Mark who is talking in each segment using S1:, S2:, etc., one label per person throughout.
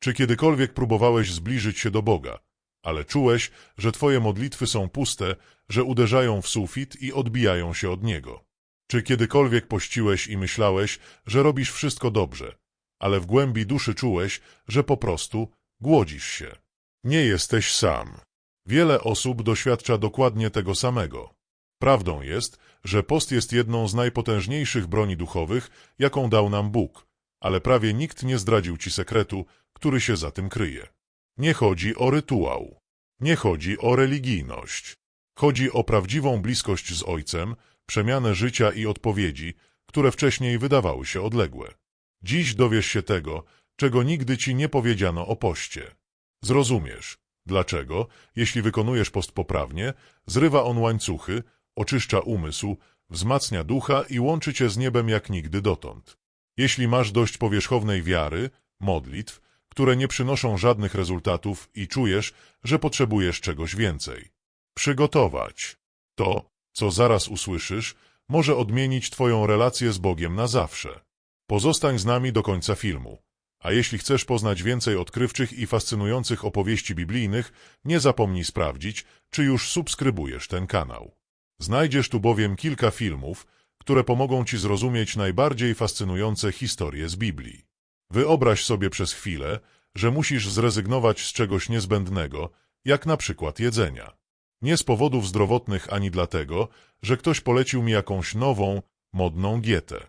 S1: Czy kiedykolwiek próbowałeś zbliżyć się do Boga, ale czułeś, że twoje modlitwy są puste, że uderzają w sufit i odbijają się od Niego? Czy kiedykolwiek pościłeś i myślałeś, że robisz wszystko dobrze, ale w głębi duszy czułeś, że po prostu głodzisz się? Nie jesteś sam. Wiele osób doświadcza dokładnie tego samego. Prawdą jest, że post jest jedną z najpotężniejszych broni duchowych, jaką dał nam Bóg, ale prawie nikt nie zdradził ci sekretu, który się za tym kryje. Nie chodzi o rytuał. Nie chodzi o religijność. Chodzi o prawdziwą bliskość z Ojcem, przemianę życia i odpowiedzi, które wcześniej wydawały się odległe. Dziś dowiesz się tego, czego nigdy ci nie powiedziano o poście. Zrozumiesz, dlaczego, jeśli wykonujesz post poprawnie, zrywa on łańcuchy, oczyszcza umysł, wzmacnia ducha i łączy cię z niebem jak nigdy dotąd. Jeśli masz dość powierzchownej wiary, modlitw, które nie przynoszą żadnych rezultatów i czujesz, że potrzebujesz czegoś więcej. Przygotować. To, co zaraz usłyszysz, może odmienić Twoją relację z Bogiem na zawsze. Pozostań z nami do końca filmu. A jeśli chcesz poznać więcej odkrywczych i fascynujących opowieści biblijnych, nie zapomnij sprawdzić, czy już subskrybujesz ten kanał. Znajdziesz tu bowiem kilka filmów, które pomogą Ci zrozumieć najbardziej fascynujące historie z Biblii. Wyobraź sobie przez chwilę, że musisz zrezygnować z czegoś niezbędnego, jak na przykład jedzenia. Nie z powodów zdrowotnych ani dlatego, że ktoś polecił mi jakąś nową, modną dietę.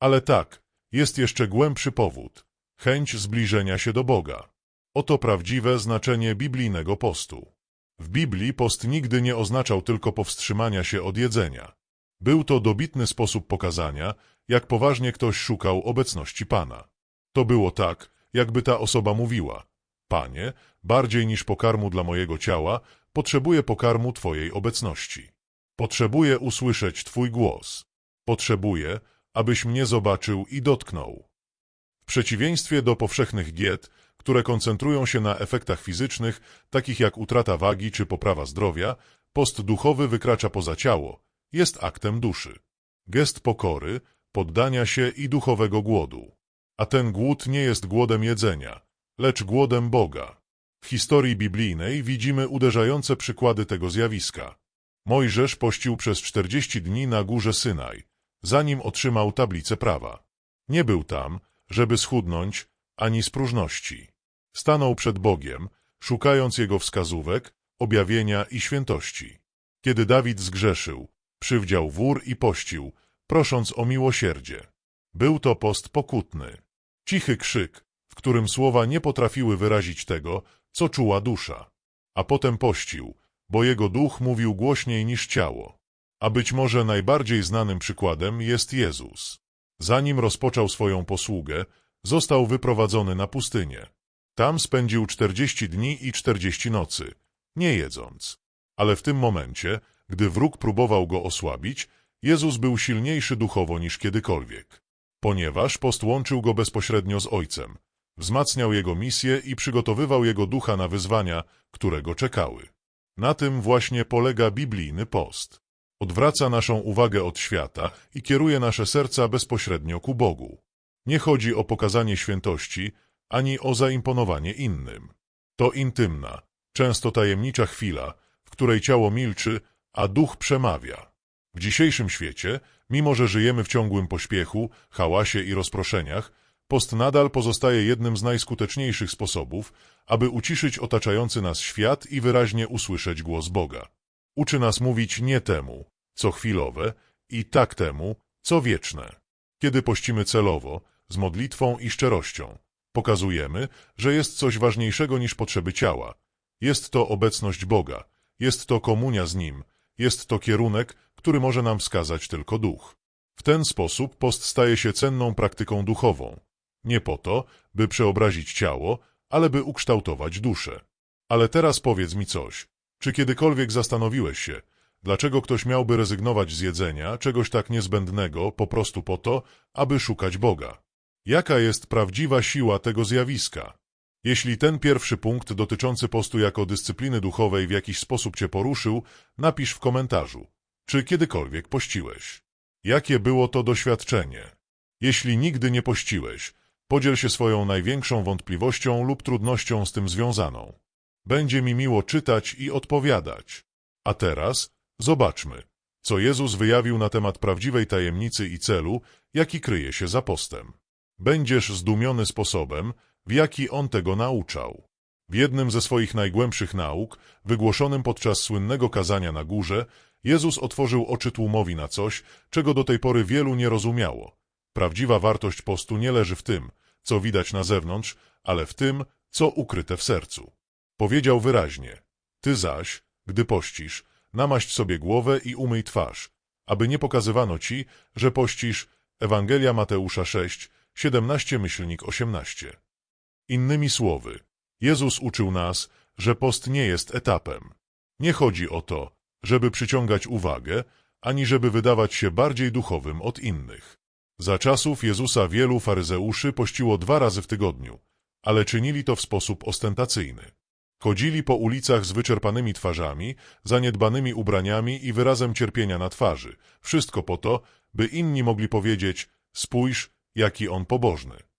S1: Ale tak, jest jeszcze głębszy powód – chęć zbliżenia się do Boga. Oto prawdziwe znaczenie biblijnego postu. W Biblii post nigdy nie oznaczał tylko powstrzymania się od jedzenia. Był to dobitny sposób pokazania, jak poważnie ktoś szukał obecności Pana. To było tak, jakby ta osoba mówiła – Panie, bardziej niż pokarmu dla mojego ciała, potrzebuję pokarmu Twojej obecności. Potrzebuję usłyszeć Twój głos. Potrzebuję, abyś mnie zobaczył i dotknął. W przeciwieństwie do powszechnych diet, które koncentrują się na efektach fizycznych, takich jak utrata wagi czy poprawa zdrowia, post duchowy wykracza poza ciało, jest aktem duszy. Gest pokory, poddania się i duchowego głodu. A ten głód nie jest głodem jedzenia, lecz głodem Boga. W historii biblijnej widzimy uderzające przykłady tego zjawiska. Mojżesz pościł przez czterdzieści dni na górze Synaj, zanim otrzymał tablicę prawa. Nie był tam, żeby schudnąć, ani z próżności. Stanął przed Bogiem, szukając Jego wskazówek, objawienia i świętości. Kiedy Dawid zgrzeszył, przywdział wór i pościł, prosząc o miłosierdzie. Był to post pokutny. Cichy krzyk, w którym słowa nie potrafiły wyrazić tego, co czuła dusza. A potem pościł, bo jego duch mówił głośniej niż ciało. A być może najbardziej znanym przykładem jest Jezus. Zanim rozpoczął swoją posługę, został wyprowadzony na pustynię. Tam spędził czterdzieści dni i czterdzieści nocy, nie jedząc. Ale w tym momencie, gdy wróg próbował go osłabić, Jezus był silniejszy duchowo niż kiedykolwiek. Ponieważ post łączył go bezpośrednio z Ojcem, wzmacniał jego misję i przygotowywał jego ducha na wyzwania, które go czekały. Na tym właśnie polega biblijny post. Odwraca naszą uwagę od świata i kieruje nasze serca bezpośrednio ku Bogu. Nie chodzi o pokazanie świętości, ani o zaimponowanie innym. To intymna, często tajemnicza chwila, w której ciało milczy, a duch przemawia. W dzisiejszym świecie, mimo że żyjemy w ciągłym pośpiechu, hałasie i rozproszeniach, post nadal pozostaje jednym z najskuteczniejszych sposobów, aby uciszyć otaczający nas świat i wyraźnie usłyszeć głos Boga. Uczy nas mówić nie temu, co chwilowe, i tak temu, co wieczne. Kiedy pościmy celowo, z modlitwą i szczerością, pokazujemy, że jest coś ważniejszego niż potrzeby ciała. Jest to obecność Boga, jest to komunia z Nim, jest to kierunek, który może nam wskazać tylko duch. W ten sposób post staje się cenną praktyką duchową. Nie po to, by przeobrazić ciało, ale by ukształtować duszę. Ale teraz powiedz mi coś. Czy kiedykolwiek zastanowiłeś się, dlaczego ktoś miałby rezygnować z jedzenia, czegoś tak niezbędnego, po prostu po to, aby szukać Boga? Jaka jest prawdziwa siła tego zjawiska? Jeśli ten pierwszy punkt dotyczący postu jako dyscypliny duchowej w jakiś sposób Cię poruszył, napisz w komentarzu. Czy kiedykolwiek pościłeś? Jakie było to doświadczenie? Jeśli nigdy nie pościłeś, Podziel się swoją największą wątpliwością lub trudnością z tym związaną. Będzie mi miło czytać i odpowiadać. A teraz zobaczmy, co Jezus wyjawił na temat prawdziwej tajemnicy i celu, jaki kryje się za postem. Będziesz zdumiony sposobem, w jaki On tego nauczał. W jednym ze swoich najgłębszych nauk, wygłoszonym podczas słynnego kazania na górze, Jezus otworzył oczy tłumowi na coś, czego do tej pory wielu nie rozumiało. Prawdziwa wartość postu nie leży w tym, co widać na zewnątrz, ale w tym, co ukryte w sercu. Powiedział wyraźnie, ty zaś, gdy pościsz, namaść sobie głowę i umyj twarz, aby nie pokazywano ci, że pościsz Ewangelia Mateusza 6, 17 myślnik 18. Innymi słowy, Jezus uczył nas, że post nie jest etapem. Nie chodzi o to, żeby przyciągać uwagę, ani żeby wydawać się bardziej duchowym od innych. Za czasów Jezusa wielu faryzeuszy pościło dwa razy w tygodniu, ale czynili to w sposób ostentacyjny. Chodzili po ulicach z wyczerpanymi twarzami, zaniedbanymi ubraniami i wyrazem cierpienia na twarzy. Wszystko po to, by inni mogli powiedzieć, spójrz, jaki on pobożny.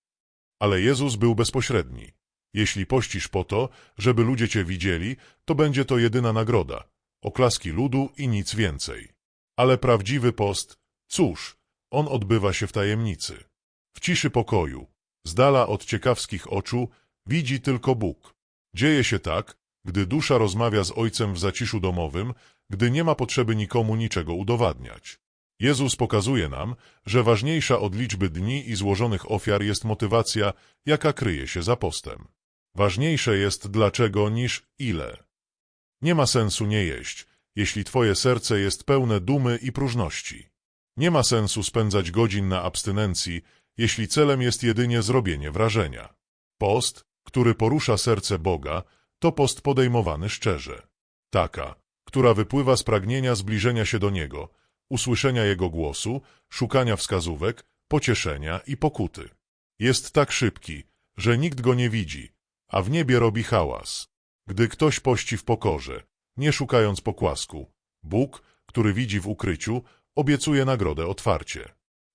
S1: Ale Jezus był bezpośredni. Jeśli pościsz po to, żeby ludzie cię widzieli, to będzie to jedyna nagroda. Oklaski ludu i nic więcej. Ale prawdziwy post, cóż, on odbywa się w tajemnicy. W ciszy pokoju, z dala od ciekawskich oczu, widzi tylko Bóg. Dzieje się tak, gdy dusza rozmawia z Ojcem w zaciszu domowym, gdy nie ma potrzeby nikomu niczego udowadniać. Jezus pokazuje nam, że ważniejsza od liczby dni i złożonych ofiar jest motywacja, jaka kryje się za postem. Ważniejsze jest dlaczego niż ile. Nie ma sensu nie jeść, jeśli twoje serce jest pełne dumy i próżności. Nie ma sensu spędzać godzin na abstynencji, jeśli celem jest jedynie zrobienie wrażenia. Post, który porusza serce Boga, to post podejmowany szczerze. Taka, która wypływa z pragnienia zbliżenia się do Niego, usłyszenia Jego głosu, szukania wskazówek, pocieszenia i pokuty. Jest tak szybki, że nikt go nie widzi, a w niebie robi hałas. Gdy ktoś pości w pokorze, nie szukając pokłasku, Bóg, który widzi w ukryciu, obiecuje nagrodę otwarcie.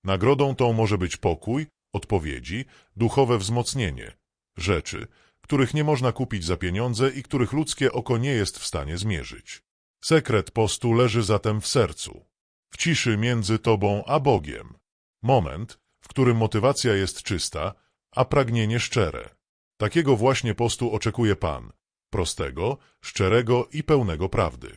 S1: Nagrodą tą może być pokój, odpowiedzi, duchowe wzmocnienie, rzeczy, których nie można kupić za pieniądze i których ludzkie oko nie jest w stanie zmierzyć. Sekret postu leży zatem w sercu, ciszy między tobą a Bogiem. Moment, w którym motywacja jest czysta, a pragnienie szczere. Takiego właśnie postu oczekuje Pan, prostego, szczerego i pełnego prawdy.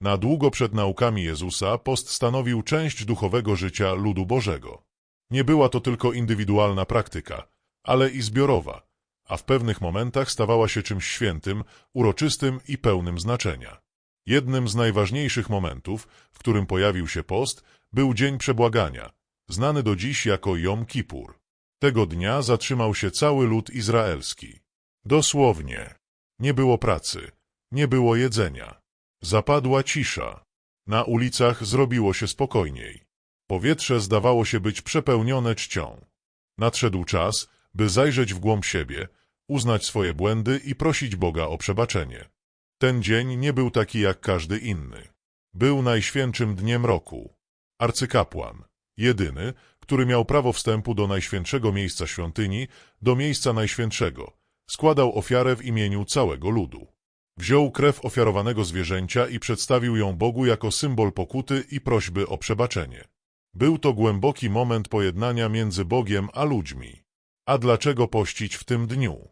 S1: Na długo przed naukami Jezusa post stanowił część duchowego życia ludu Bożego. Nie była to tylko indywidualna praktyka, ale i zbiorowa, a w pewnych momentach stawała się czymś świętym, uroczystym i pełnym znaczenia. Jednym z najważniejszych momentów, w którym pojawił się post, był Dzień Przebłagania, znany do dziś jako Jom Kippur. Tego dnia zatrzymał się cały lud izraelski. Dosłownie. Nie było pracy, nie było jedzenia. Zapadła cisza. Na ulicach zrobiło się spokojniej. Powietrze zdawało się być przepełnione czcią. Nadszedł czas, by zajrzeć w głąb siebie, uznać swoje błędy i prosić Boga o przebaczenie. Ten dzień nie był taki jak każdy inny. Był najświętszym dniem roku. Arcykapłan, jedyny, który miał prawo wstępu do najświętszego miejsca świątyni, do miejsca najświętszego, składał ofiarę w imieniu całego ludu. Wziął krew ofiarowanego zwierzęcia i przedstawił ją Bogu jako symbol pokuty i prośby o przebaczenie. Był to głęboki moment pojednania między Bogiem a ludźmi. A dlaczego pościć w tym dniu?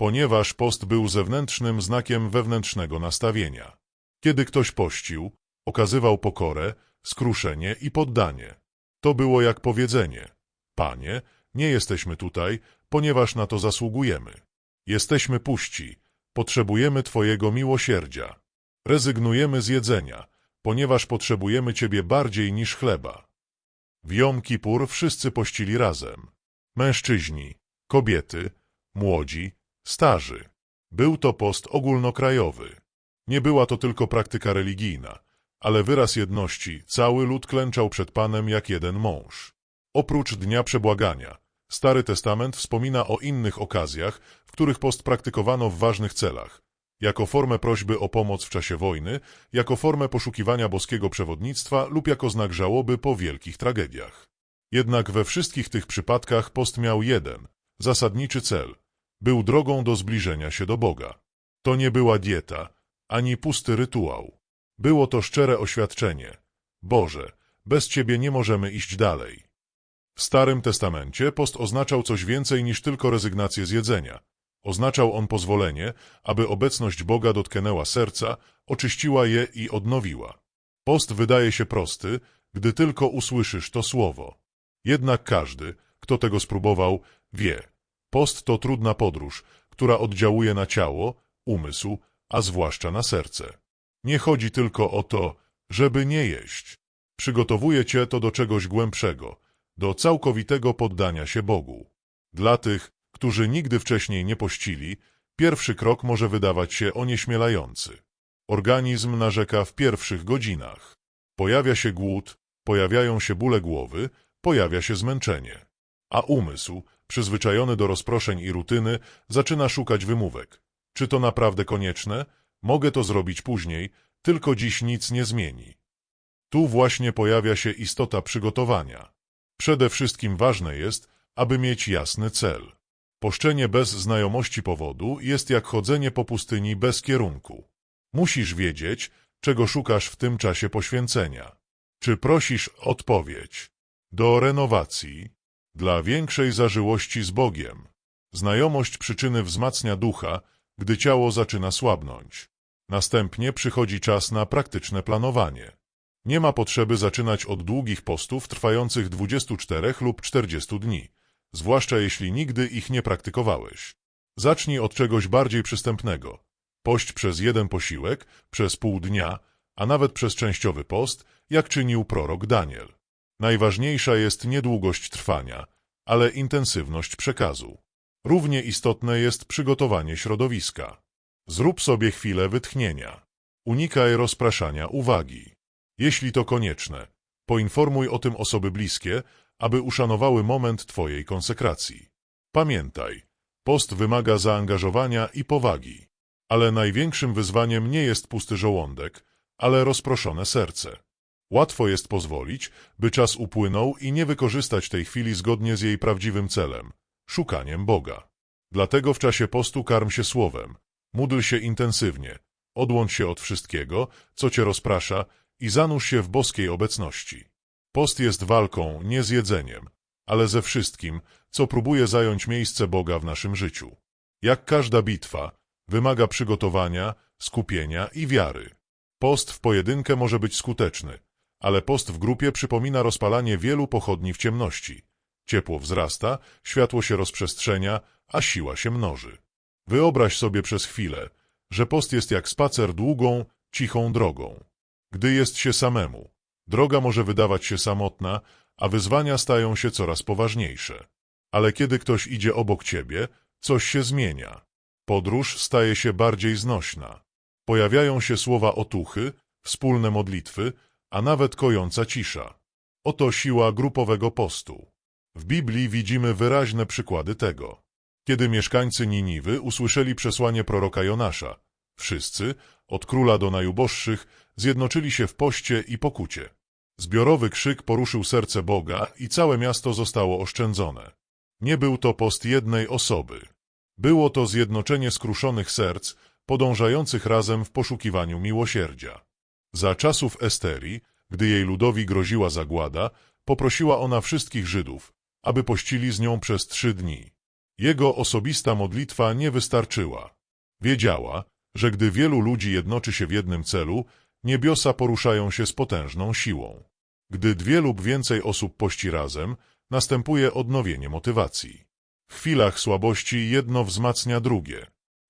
S1: Ponieważ post był zewnętrznym znakiem wewnętrznego nastawienia. Kiedy ktoś pościł, okazywał pokorę, skruszenie i poddanie. To było jak powiedzenie, Panie, nie jesteśmy tutaj, ponieważ na to zasługujemy. Jesteśmy puści, potrzebujemy Twojego miłosierdzia. Rezygnujemy z jedzenia, ponieważ potrzebujemy Ciebie bardziej niż chleba. W Jom Kippur wszyscy pościli razem. Mężczyźni, kobiety, młodzi, starzy. Był to post ogólnokrajowy. Nie była to tylko praktyka religijna, ale wyraz jedności, cały lud klęczał przed Panem jak jeden mąż. Oprócz Dnia Przebłagania, Stary Testament wspomina o innych okazjach, w których post praktykowano w ważnych celach, jako formę prośby o pomoc w czasie wojny, jako formę poszukiwania boskiego przewodnictwa lub jako znak żałoby po wielkich tragediach. Jednak we wszystkich tych przypadkach post miał jeden, zasadniczy cel. Był drogą do zbliżenia się do Boga. To nie była dieta, ani pusty rytuał. Było to szczere oświadczenie. Boże, bez Ciebie nie możemy iść dalej. W Starym Testamencie post oznaczał coś więcej niż tylko rezygnację z jedzenia. Oznaczał on pozwolenie, aby obecność Boga dotknęła serca, oczyściła je i odnowiła. Post wydaje się prosty, gdy tylko usłyszysz to słowo. Jednak każdy, kto tego spróbował, wie. Post to trudna podróż, która oddziałuje na ciało, umysł, a zwłaszcza na serce. Nie chodzi tylko o to, żeby nie jeść. Przygotowuje cię to do czegoś głębszego, do całkowitego poddania się Bogu. Dla tych, którzy nigdy wcześniej nie pościli, pierwszy krok może wydawać się onieśmielający. Organizm narzeka w pierwszych godzinach. Pojawia się głód, pojawiają się bóle głowy, pojawia się zmęczenie. A umysł, przyzwyczajony do rozproszeń i rutyny, zaczyna szukać wymówek. Czy to naprawdę konieczne? Mogę to zrobić później, tylko dziś nic nie zmieni. Tu właśnie pojawia się istota przygotowania. Przede wszystkim ważne jest, aby mieć jasny cel. Poszczenie bez znajomości powodu jest jak chodzenie po pustyni bez kierunku. Musisz wiedzieć, czego szukasz w tym czasie poświęcenia. Czy prosisz odpowiedź do renowacji, dla większej zażyłości z Bogiem. Znajomość przyczyny wzmacnia ducha, gdy ciało zaczyna słabnąć. Następnie przychodzi czas na praktyczne planowanie. Nie ma potrzeby zaczynać od długich postów trwających 24 lub 40 dni, zwłaszcza jeśli nigdy ich nie praktykowałeś. Zacznij od czegoś bardziej przystępnego. Pość przez jeden posiłek, przez pół dnia, a nawet przez częściowy post, jak czynił prorok Daniel. Najważniejsza jest nie długość trwania, ale intensywność przekazu. Równie istotne jest przygotowanie środowiska. Zrób sobie chwilę wytchnienia. Unikaj rozpraszania uwagi. Jeśli to konieczne, poinformuj o tym osoby bliskie, aby uszanowały moment Twojej konsekracji. Pamiętaj, post wymaga zaangażowania i powagi, ale największym wyzwaniem nie jest pusty żołądek, ale rozproszone serce. Łatwo jest pozwolić, by czas upłynął i nie wykorzystać tej chwili zgodnie z jej prawdziwym celem szukaniem Boga. Dlatego w czasie postu karm się słowem, módl się intensywnie, odłącz się od wszystkiego, co cię rozprasza i zanurz się w boskiej obecności. Post jest walką nie z jedzeniem, ale ze wszystkim, co próbuje zająć miejsce Boga w naszym życiu. Jak każda bitwa, wymaga przygotowania, skupienia i wiary. Post w pojedynkę może być skuteczny, ale post w grupie przypomina rozpalanie wielu pochodni w ciemności. Ciepło wzrasta, światło się rozprzestrzenia, a siła się mnoży. Wyobraź sobie przez chwilę, że post jest jak spacer długą, cichą drogą. Gdy jest się samemu, droga może wydawać się samotna, a wyzwania stają się coraz poważniejsze. Ale kiedy ktoś idzie obok ciebie, coś się zmienia. Podróż staje się bardziej znośna. Pojawiają się słowa otuchy, wspólne modlitwy, a nawet kojąca cisza. Oto siła grupowego postu. W Biblii widzimy wyraźne przykłady tego. Kiedy mieszkańcy Niniwy usłyszeli przesłanie proroka Jonasza, wszyscy, od króla do najuboższych, zjednoczyli się w poście i pokucie. Zbiorowy krzyk poruszył serce Boga i całe miasto zostało oszczędzone. Nie był to post jednej osoby. Było to zjednoczenie skruszonych serc, podążających razem w poszukiwaniu miłosierdzia. Za czasów Esterii, gdy jej ludowi groziła zagłada, poprosiła ona wszystkich Żydów, aby pościli z nią przez trzy dni. Jego osobista modlitwa nie wystarczyła. Wiedziała, że gdy wielu ludzi jednoczy się w jednym celu, niebiosa poruszają się z potężną siłą. Gdy dwie lub więcej osób pości razem, następuje odnowienie motywacji. W chwilach słabości jedno wzmacnia drugie.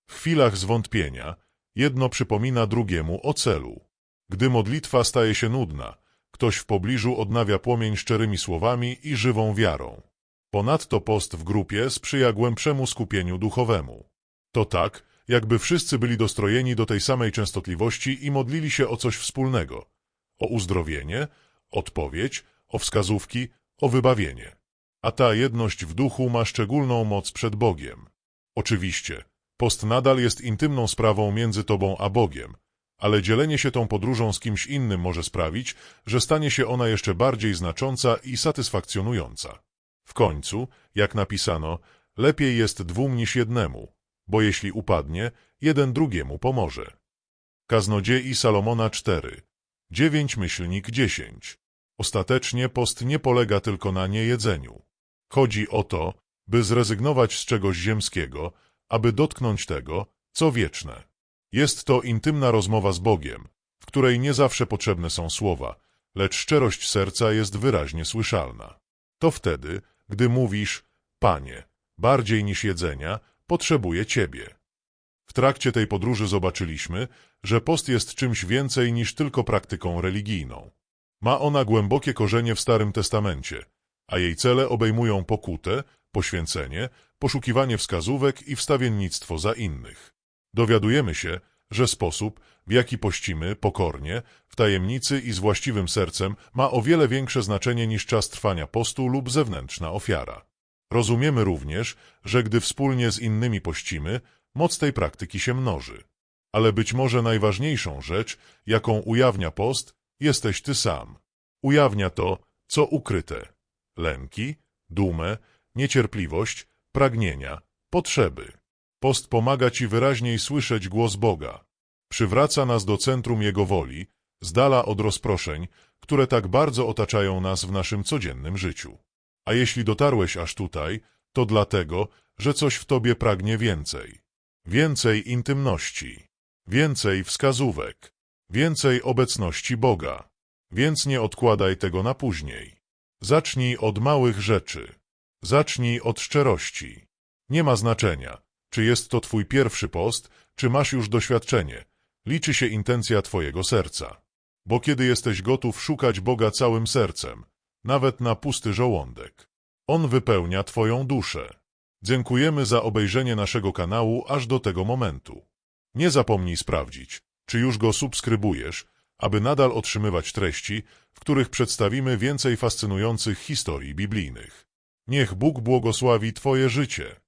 S1: W chwilach zwątpienia jedno przypomina drugiemu o celu. Gdy modlitwa staje się nudna, ktoś w pobliżu odnawia płomień szczerymi słowami i żywą wiarą. Ponadto post w grupie sprzyja głębszemu skupieniu duchowemu. To tak, jakby wszyscy byli dostrojeni do tej samej częstotliwości i modlili się o coś wspólnego. O uzdrowienie, odpowiedź, o wskazówki, o wybawienie. A ta jedność w duchu ma szczególną moc przed Bogiem. Oczywiście, post nadal jest intymną sprawą między tobą a Bogiem, ale dzielenie się tą podróżą z kimś innym może sprawić, że stanie się ona jeszcze bardziej znacząca i satysfakcjonująca. W końcu, jak napisano, Lepiej jest dwóm niż jednemu, bo jeśli upadnie, jeden drugiemu pomoże. Kaznodziei Salomona 4, 9 myślnik 10. Ostatecznie post nie polega tylko na niejedzeniu. Chodzi o to, by zrezygnować z czegoś ziemskiego, aby dotknąć tego, co wieczne. Jest to intymna rozmowa z Bogiem, w której nie zawsze potrzebne są słowa, lecz szczerość serca jest wyraźnie słyszalna. To wtedy, gdy mówisz, Panie, bardziej niż jedzenia, potrzebuję Ciebie. W trakcie tej podróży zobaczyliśmy, że post jest czymś więcej niż tylko praktyką religijną. Ma ona głębokie korzenie w Starym Testamencie, a jej cele obejmują pokutę, poświęcenie, poszukiwanie wskazówek i wstawiennictwo za innych. Dowiadujemy się, że sposób, w jaki pościmy pokornie, w tajemnicy i z właściwym sercem ma o wiele większe znaczenie niż czas trwania postu lub zewnętrzna ofiara. Rozumiemy również, że gdy wspólnie z innymi pościmy, moc tej praktyki się mnoży. Ale być może najważniejszą rzecz, jaką ujawnia post, jesteś ty sam. Ujawnia to, co ukryte. Lęki, dumę, niecierpliwość, pragnienia, potrzeby. Post pomaga ci wyraźniej słyszeć głos Boga. Przywraca nas do centrum Jego woli, z dala od rozproszeń, które tak bardzo otaczają nas w naszym codziennym życiu. A jeśli dotarłeś aż tutaj, to dlatego, że coś w tobie pragnie więcej. Więcej intymności, więcej wskazówek, więcej obecności Boga. Więc nie odkładaj tego na później. Zacznij od małych rzeczy. Zacznij od szczerości. Nie ma znaczenia, czy jest to twój pierwszy post, czy masz już doświadczenie. Liczy się intencja twojego serca. Bo kiedy jesteś gotów szukać Boga całym sercem, nawet na pusty żołądek, On wypełnia twoją duszę. Dziękujemy za obejrzenie naszego kanału aż do tego momentu. Nie zapomnij sprawdzić, czy już go subskrybujesz, aby nadal otrzymywać treści, w których przedstawimy więcej fascynujących historii biblijnych. Niech Bóg błogosławi Twoje życie.